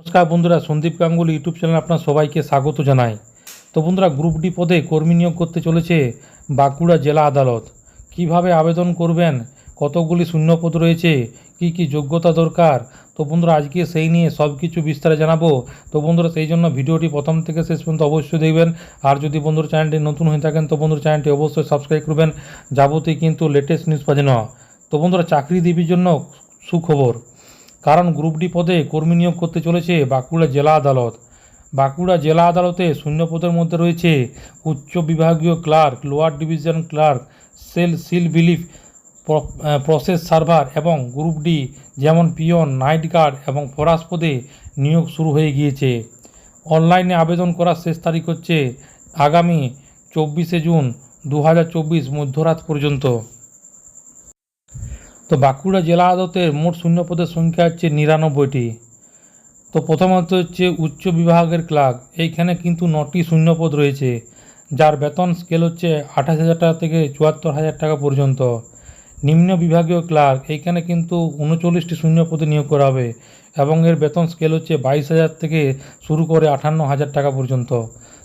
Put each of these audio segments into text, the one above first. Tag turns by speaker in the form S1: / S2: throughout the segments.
S1: নমস্কার বন্ধুরা, Sandeep Ganguly YouTube channel আপনার সবাইকে স্বাগত জানাই। তো বন্ধুরা, গ্রুপ ডি পদে কর্মী নিয়োগ করতে চলেছে বাঁকুড়া জেলা আদালত। কীভাবে আবেদন করবেন? কতগুলি শূন্যপদ রয়েছে? কি কি যোগ্যতা দরকার? তো বন্ধুরা, আজকে সেই নিয়ে সব কিছু বিস্তারে জানাব। তো বন্ধুরা, সেই জন্য ভিডিওটি প্রথম থেকে শেষ পর্যন্ত অবশ্যই দেখবেন। আর যদি বন্ধুর চ্যানেলটি নতুন হয়ে থাকেন, তো বন্ধুরা চ্যানেলটি অবশ্যই সাবস্ক্রাইব করবেন। যাবতীয় কিন্তু লেটেস্ট নিউজ পাওয়া না তো বন্ধুরা, চাকরিজীবীর জন্য সুখবর। কারণ গ্রুপ ডি পদে কর্মী নিয়োগ করতে চলেছে বাঁকুড়া জেলা আদালত। বাঁকুড়া জেলা আদালতে শূন্য পদের মধ্যে রয়েছে উচ্চ বিভাগীয় ক্লার্ক, লোয়ার ডিভিশন ক্লার্ক, সেল সিল বিলিফ প্রসেস সার্ভার এবং গ্রুপ ডি যেমন পিয়ন, নাইট গার্ড এবং ফরাস পদে নিয়োগ শুরু হয়ে গিয়েছে। অনলাইনে আবেদন করার শেষ তারিখ হচ্ছে আগামী চব্বিশে জুন দু হাজার চব্বিশ মধ্যরাত পর্যন্ত। তো বাঁকুড়া জেলা আদালতের মোট শূন্যপদের সংখ্যা হচ্ছে নিরানব্বইটি। তো প্রথমত হচ্ছে উচ্চ বিভাগের ক্লার্ক এইখানে কিন্তু নটি শূন্যপদ রয়েছে, যার বেতন স্কেল হচ্ছে আঠাশ হাজার টাকা থেকে চুয়াত্তর হাজার টাকা পর্যন্ত। নিম্ন বিভাগীয় ক্লার্ক এইখানে কিন্তু উনচল্লিশটি শূন্যপদে নিয়োগ করা হবে এবং এর বেতন স্কেল হচ্ছে বাইশ হাজার থেকে শুরু করে আটান্ন হাজার টাকা পর্যন্ত।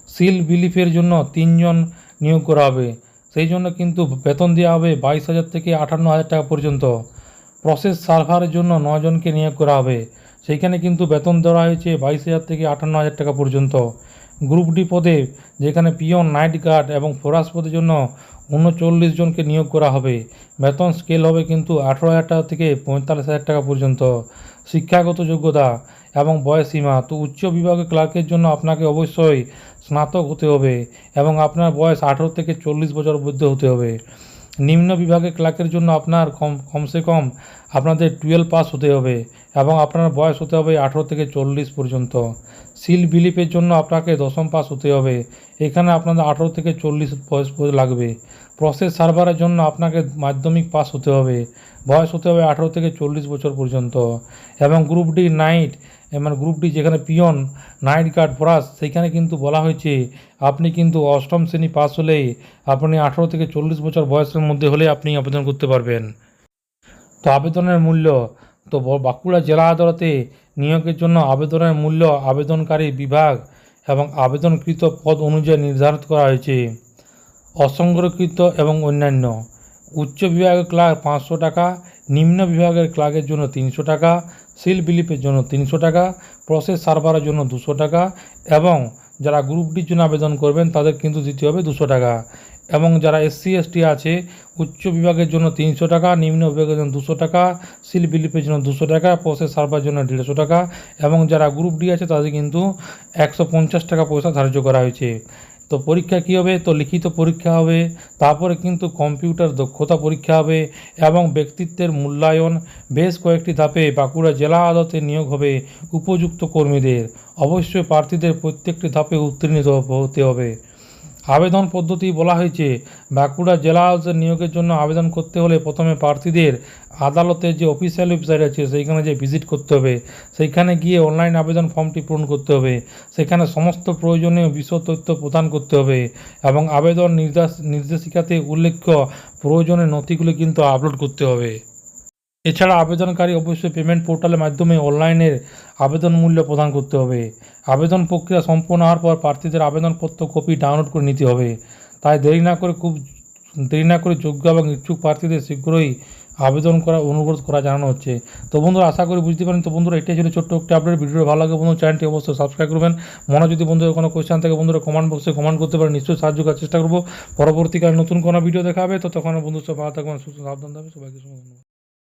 S1: সিল বিলিফের জন্য তিনজন নিয়োগ করা হবে। সেই জন্য কিন্তু বেতন দেওয়া হবে বাইশ হাজার থেকে আটান্ন হাজার টাকা পর্যন্ত। প্রসেস সার্ভারের জন্য নজনকে নিয়োগ করা হবে। সেইখানে কিন্তু বেতন দেওয়া হয়েছে বাইশ হাজার থেকে আটান্ন হাজার টাকা পর্যন্ত। গ্রুপ ডি পদে, যেখানে পিয়ন নাইট গার্ড এবং ফোরাস পদের জন্য উনচল্লিশ জনকে নিয়োগ করা হবে। বেতন স্কেল হবে কিন্তু আঠেরো হাজার টাকা থেকে পঁয়তাল্লিশ হাজার টাকা পর্যন্ত। শিক্ষাগত যোগ্যতা এবং বয়স সীমা, তো উচ্চ বিভাগের ক্লার্কের জন্য আপনাকে অবশ্যই স্নাতক হতে হবে এবং আপনার বয়স আঠেরো থেকে চল্লিশ বছর মধ্যে হতে হবে। নিম্ন বিভাগে ক্লার্কের জন্য আপনার কম, কমসে কম আপনাদের টুয়েলভ পাস হতে হবে এবং আপনার বয়স হতে হবে আঠেরো থেকে চল্লিশ পর্যন্ত। সিল বিলিপের জন্য আপনাকে দশম পাস হতে হবে। এখানে আপনাদের আঠেরো থেকে চল্লিশ বয়স লাগবে। প্রসেস সার্ভারের জন্য আপনাকে মাধ্যমিক পাস হতে হবে। বয়স হতে হবে আঠেরো থেকে চল্লিশ বছর পর্যন্ত। এবং গ্রুপ ডি নাইট মানে গ্রুপ ডি যেখানে পিয়ন, নাইট গার্ড ফরাস সেইখানে কিন্তু বলা হয়েছে, আপনি কিন্তু অষ্টম শ্রেণি পাস হলেই আপনি আঠেরো থেকে চল্লিশ বছর বয়সের মধ্যে হলে আপনি আবেদন করতে পারবেন। তো আবেদনের মূল্য তো বাঁকুড়া জেলা আদালতে নিয়োগের জন্য আবেদনের মূল্য আবেদনকারী বিভাগ এবং আবেদনকৃত পদ অনুযায়ী নির্ধারিত করা হয়েছে। অসংরক্ষিত এবং অন্যান্য। উচ্চ বিভাগের ক্লার্ক পাঁচশো টাকা, নিম্ন বিভাগের ক্লার্কের জন্য তিনশো টাকা, সিল বিলিপের জন্য তিনশো টাকা, প্রসেস সার্ভারের জন্য দুশো টাকা এবং যারা গ্রুপ ডির জন্য আবেদন করবেন তাদের কিন্তু দিতে হবে দুশো টাকা। এবং যারা এসসি এসটি আছে, উচ্চ বিভাগের জন্য তিনশো টাকা, নিম্ন বিভাগের জন্য দুশো টাকা, সিল বিলিপের জন্য দুশো টাকা প্রসেস সার্ভার জন্য দেড়শো টাকা এবং যারা গ্রুপ ডি আছে, তাদের কিন্তু একশো পঞ্চাশ টাকা পয়সা ধার্য করা হয়েছে। তো পরীক্ষা কী হবে? তো লিখিত পরীক্ষা হবে, তারপরে কিন্তু কম্পিউটার দক্ষতা পরীক্ষা হবে এবং ব্যক্তিত্বের মূল্যায়ন বেশ কয়েকটি ধাপে বাঁকুড়া জেলা আদালতে নিয়োগ হবে উপযুক্ত কর্মীদের। অবশ্যই প্রার্থীদের প্রত্যেকটি ধাপে উত্তীর্ণ হতে হবে। আবেদন পদ্ধতি বলা হয়েছে। বাঁকুড়া জেলা নিয়োগের জন্য আবেদন করতে হলে প্রথমে প্রার্থীদের আদালতের যে অফিসিয়াল ওয়েবসাইট আছে, সেইখানে যে ভিজিট করতে হবে। সেইখানে গিয়ে অনলাইন আবেদন ফর্মটি পূরণ করতে হবে। সেখানে সমস্ত প্রয়োজনীয় বিষয় তথ্য প্রদান করতে হবে এবং আবেদন নির্দেশ, নির্দেশিকাতে উল্লেখ্য প্রয়োজনীয় নথিগুলি কিন্তু আপলোড করতে হবে। এছাড়া আবেদনকারী অবশ্যই পেমেন্ট পোর্টালের মাধ্যমে অনলাইনের আবেদন মূল্য প্রদান করতে হবে। আবেদন প্রক্রিয়া সম্পন্ন হওয়ার পর প্রার্থীদের আবেদনপত্র কপি ডাউনলোড করে নিতে হবে। তাই দেরি না করে খুব দেরি না করে যোগ্য এবং ইচ্ছুক প্রার্থীদের শীঘ্রই আবেদন করা অনুরোধ করা জানানো হচ্ছে। তো বন্ধুরা, আশা করি বুঝতে পারেন তো বন্ধুরা, এটাই ছিল ছোট্ট একটি আপডেট ভিডিও ভালো লাগে বন্ধু চ্যানেলটি অবশ্যই সাবস্ক্রাইব করবেন। মনে যদি বন্ধুদের কোনো কোয়েশ্চেন থাকে, বন্ধুরা কমেন্ট বক্সে কমেন্ট করতে পারেন। নিশ্চয়ই সাহায্য করার চেষ্টা করব। পরবর্তীকালে নতুন কোনো ভিডিও দেখা হবে। তো তখন বন্ধুর সব ভালো থাকবেন, সুস্থ সাবধান থাকবে সবাইকে